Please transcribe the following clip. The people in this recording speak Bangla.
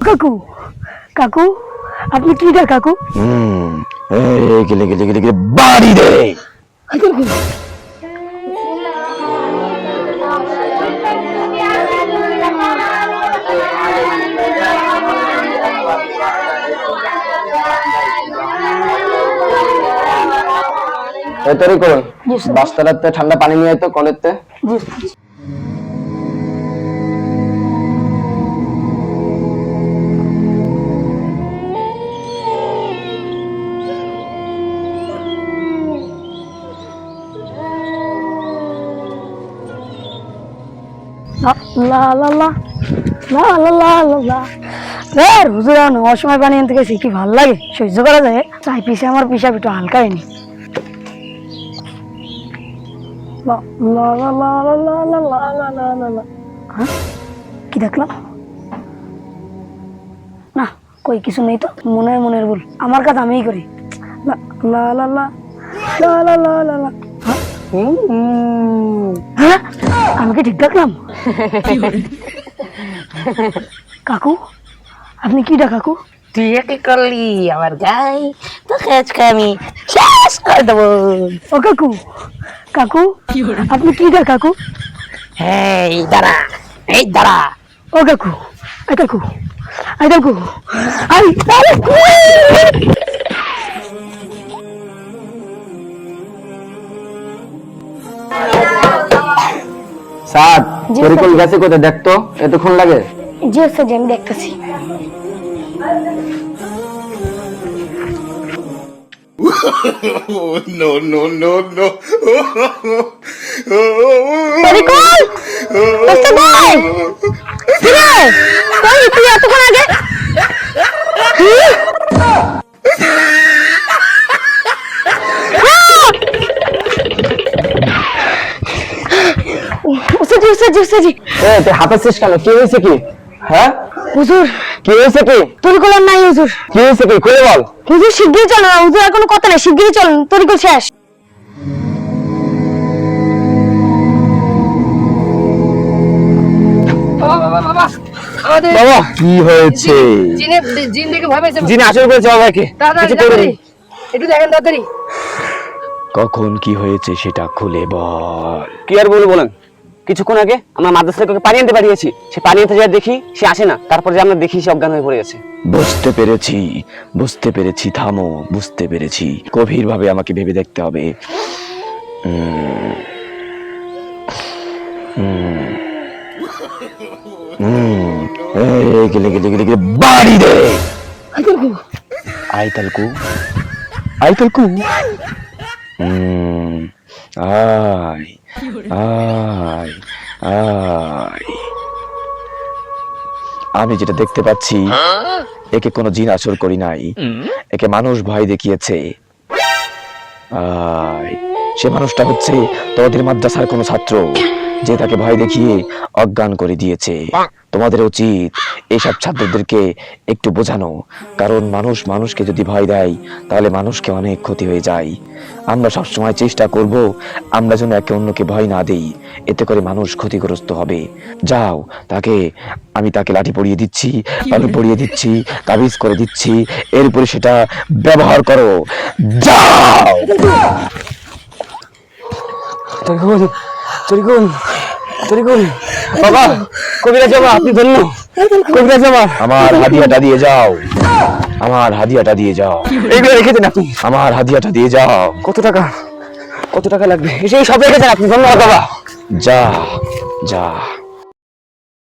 কাকু কাকু আপনি কি ডা কাকু? হুম এই গেলে গেলে গেলে বাড়ি দে এই তরি করুন। বাস্তারাতে ঠান্ডা পানি নিয়ে আয় তো কলেতে। জি লা লা লা লা লা লা লা লা লা। রে হুজুর অসময় পানি আনতে গেছি কি ভালো লাগে সহ্য করা যায়। চাই পিসে আমার পিসা একটু হালকা হয়নি হ্যাঁ কি দেখলাম না কই কিছু নেই তো মনে হয় মনের ভুল আমার কাজ আমিই করি লা লা হ্যাঁ? হ্যাঁ ঠিক দেখলাম কাকু আপনি কি ডা কাকু তুই কি করলি আমার গাই তো আজকে আমি শেষ করে দেবো ও কাকু কাকু আপনি কি ডা কাকু এই দাঁড়া এই দাঁড়া ও কাকু আই কাকু আই কাকু আই আরে স্যার জি, তরিকুল গেছে কোথায়? দেখতো? এতক্ষণ লাগে? জি স্যার জি, আমি দেখতেছি। No, no, no, no. Tarikul ওস্তাদ ভাই কি রে কই তুই এতক্ষণ আগে কি? ওস্তাদ জি ওস্তাদ জি ওস্তাদ জি এ তুই হাঁপাচ্ছিস কেন কি হয়েছে কি হ্যাঁ হুজুর কি হয়েছে কি? তরিকুল আর নাই হুজুর। কি হয়েছে কি? খুলে বল। হুজুর শিগগিরই চলেন না হুজুর আর কোনো কথা নেই শিগগিরই চলেন তরিকুল শেষ। বাবা কি হয়েছে? জিনে জিন দেখে ভয় পাইছে যিনি আসল করেছে বাবাকে। তাড়াতাড়ি একটু দেখেন তাড়াতাড়ি কখন কি হয়েছে সেটা খুলে বল। কি আর বলব বলেন? কিছুক্ষণ আগে আমরা মাদ্রাসা থেকে পানি আনতে পাঠিয়েছি সে পানি আনতে যা দেখি সে আসে না। তারপরে যে আমরা দেখি সে অজ্ঞান হয়ে পড়ে গেছে। বুঝতে পেরেছি বুঝতে পেরেছি থামো বুঝতে পেরেছি। গভীর ভাবে আমাকে ভেবে দেখতে হবে। গেলে গেলে গেলে গেলে বাড়ি দে আইতালকু। আইতালকু। হুম আয় আয় আয়। আমি যেটা দেখতে পাচ্ছি একে কোনো জিন আসর করি নাই। একে মানুষ ভয় দেখিয়েছে। আয় সে মানুষটা হচ্ছে তোমাদের মাদ্রাসার কোনো ছাত্র যে তাকে ভয় দেখিয়ে অজ্ঞান করে দিয়েছে। তোমাদের উচিত এইসব ছাত্রদেরকে একটু বোঝানো। কারণ মানুষ মানুষকে যদি ভয় দেয়, তাহলে মানুষকে অনেক ক্ষতি হয়ে যায়। আমরা সবসময় চেষ্টা করব আমরা যেন একে অন্যকে ভয় না দেই। এতে করে মানুষ ক্ষতিগ্রস্ত হবে। যাও, তাকে আমি তাকে লাঠি পরিয়ে দিচ্ছি, পানি পরিয়ে দিচ্ছি, তাবিজ করে দিচ্ছি, এরপরে সেটা ব্যবহার করো। যাও! তরিকুল বাবা আপনি ধন্য। কবিরা জামা আমার হাদিয়াটা দিয়ে যাও। আমার হাদিয়াটা দিয়ে যাও। এইগুলো রেখে দেন আপনি। আমার হাদিয়াটা দিয়ে যাও। কত টাকা? কত টাকা লাগবে? সেই সব রেখে দেন আপনি ধন্যবাদ বাবা। যা যা।